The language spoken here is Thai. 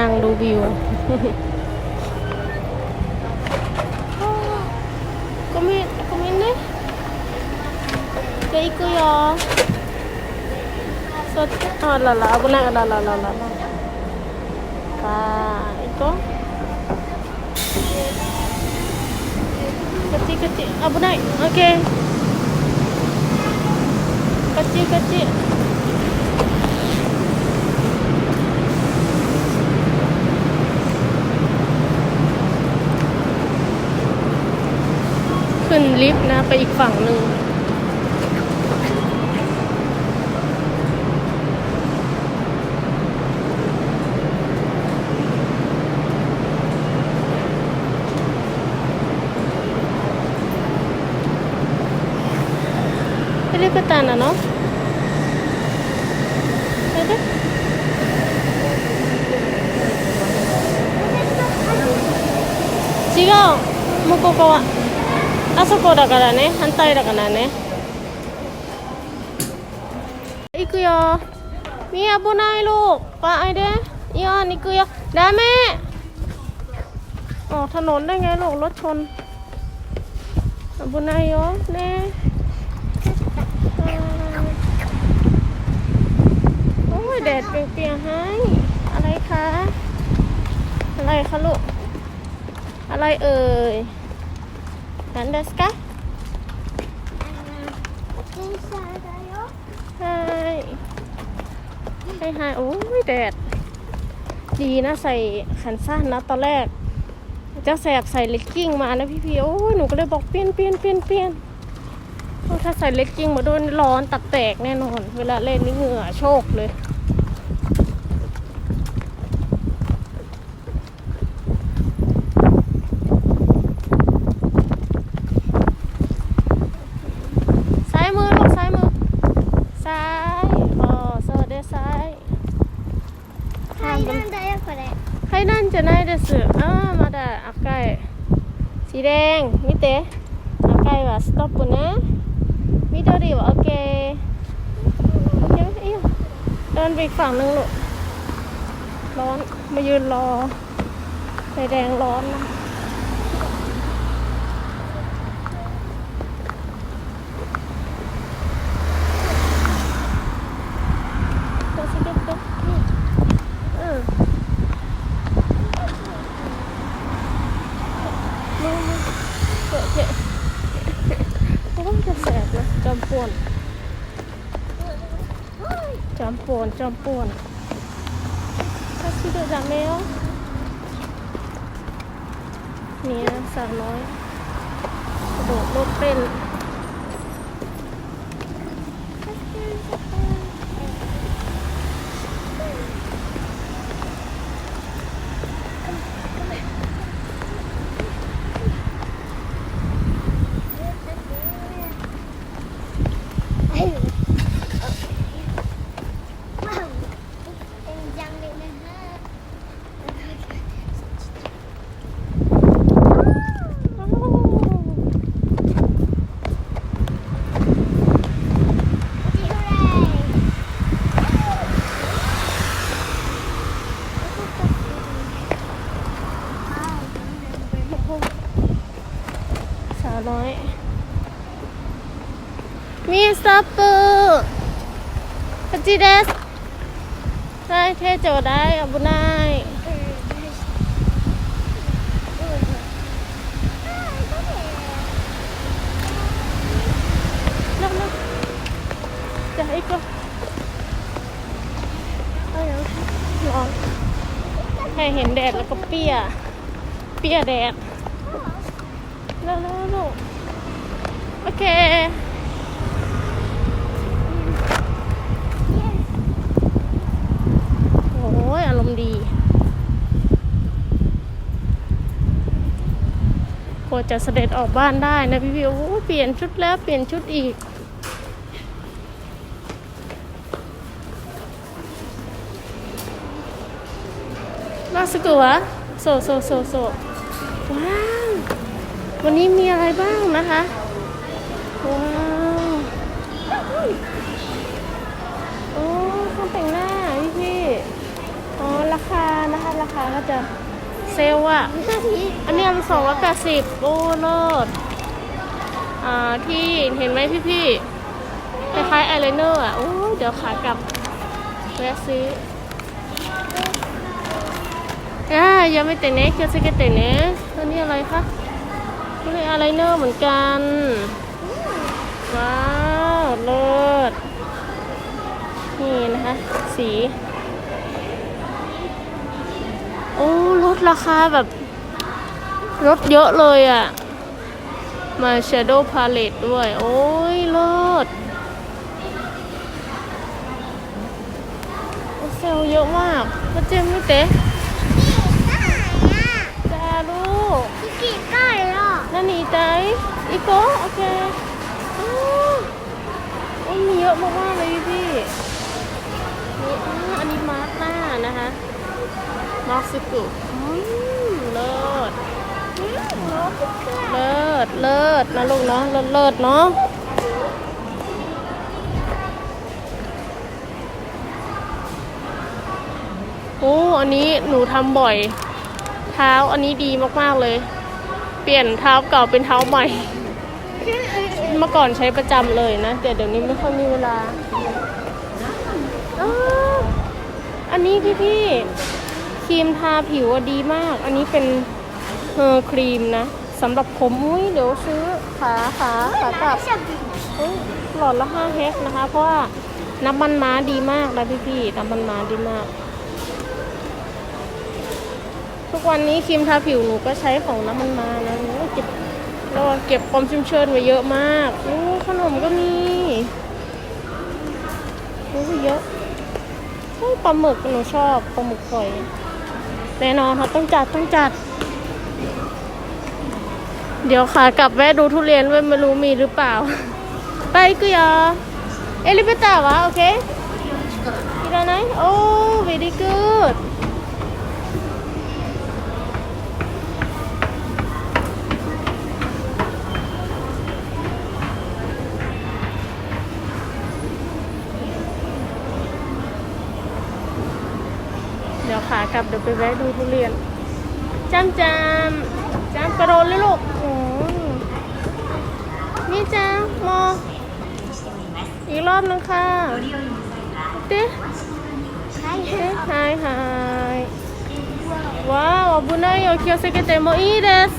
นั่งดูวิวก็ไม่ก็ไม่เน่จะอีกก็ยอสดอ๋อละละบุญนะละละละละละไปอีกก็ kecil kecil ah bu naik okey kecil kecil ๆ ขึ้นลิฟต์นะ ไปอีกฝั่งหนึ่ง Peliputan ano? Pwede?違う向こう側 あそこだからね反対だからね行くよみー危ないลูกไปไอเด้ยอน行くよダメอ๋อถนนได้ไงลูกรถชน危ないよね โอ้ยแดดเปรียงๆให้อะไรคะ อะไรคะลูก อะไรเอ่ย นันเดสกะ 電車だよ ใช่ใช่ใช่โอ้ยแดด ดีนะใส่ขันสั้นนะตอนแรก จะแสบใส่เลกกิ้งมานะพี่พี่ๆโอ้ยหนูก็เลยบอกเปลี่ยนเปลี่ยนเปลี่ยนเปลี่ยนโอ้ถ้าใส่เลกกิ้งมาโดนร้อนตับแตกแน่นอน เวลาเล่นนี่เหงื่อโชกเลย ゃないですああまだ赤いสีแดง見て赤いはストップね緑は OK โอเคไหมอีกเดินไปอีกฝั่งหนึ่งลูกร้อน มายืนรอไฟแดงร้อนนะ จอมป่วนจอมป่วนถ้าชิโดจะไม่เนี่ยสาวน้อยกระโดดรถเป็นอ้าวสาวน้อย มีสต็อปเปอร์ จิเดสได้เทโจได้อบุนายนั่งนั่งจะให้ก็เอาอย่างร้อนแค่เห็นแดดแล้วก็เปียเปียแดดแล้วลูกโอเค กว่าจะเสด็จออกบ้านได้นะพี่พี่โอ้เปลี่ยนชุดแล้วเปลี่ยนชุดอีก มาสกุวะโซโซโซโซว้าว วันนี้มีอะไรบ้างนะคะ ว้าวโอ้ช่างแต่งหน้าพี่พี่อ๋อราคานะคะ ราคาก็จะ เซลอะอันนี้มันสองร้อยแปดสิบโอ้เลิศอ่าที่เห็นไหมพี่พี่คล้ายๆไอายไลเนอร์อะโอ้เดี๋ยวขากลับแวะซื้ออ่ายังไม่แต่เน็กจะซื้อกันแต่เน็กอันนี้อะไรคะอันนี้ไอายไลเนอร์เหมือนกัน ว้าว เลิศ นี่นะคะ สี โอ้ลด ราคาแบบลดเยอะเลยอะ่ะ มา Shadow Palette ด้วย โอ้ยเลิศโอ้เซลลเยอะมากมาเจมไม่เตะจ้าลูกกี่ก้อยหรอนั่นนี่ใจอีโกะโอเคโอ้โอ้มีเยอะมากๆเลยพี่ นี่อ่าอันนี้มาร์กหน้านะคะ มาร์กสกุเลิศเลิศเลิศนะลูกเนาะเลิศเลิศเนาะโอ้อันนี้หนูทำบ่อย เท้าอันนี้ดีมากๆเลย เปลี่ยนเท้าเก่าเป็นเท้าใหม่ เมื่อก่อนใช้ประจำเลยนะ แต่เดี๋ยวนี้ไม่ค่อยมีเวลาอ,อันนี้พี่พี่ ครีมทาผิวดีมาก อันนี้เป็นเฮอร์ครีมนะสำหรับผมอุ้ยเดี๋ยวซื้อขาขาขากลับเอ้ยหลอดละห้าเฮกนะคะ เพราะว่าน้ำมันม้าดีมากนะพี่พี่ๆน้ำมันม้าดีมาก ทุกวันนี้ครีมทาผิวหนูก็ใช้ของน้ำมันม้านะหนูเก็บเราเก็บความชุ่มชื้นไว้เยอะมากโอ้ขนมก็มีโอ้เยอะโอ้ปลาหมึกหนูชอบปลาหมึกฝอย แน่นอนค่ะต้องจัดต้องจัด เดี๋ยวค่ะกลับแวะดูทุเรียนไว้ไม่รู้มีหรือเปล่า ไปกุยอเอลิเบต้าวะโอเคอีกแล้วไหนโอ้ very good ลับเดี๋ยวไปแวะดูทุเรียนจำจำจำกระโดดเลยลูกโอ้นี่จ้ามออีกรอบนึงค่ะเต้เต้หายหายว้าวบุญได้โอเคียวเซเกเตโมอีเดส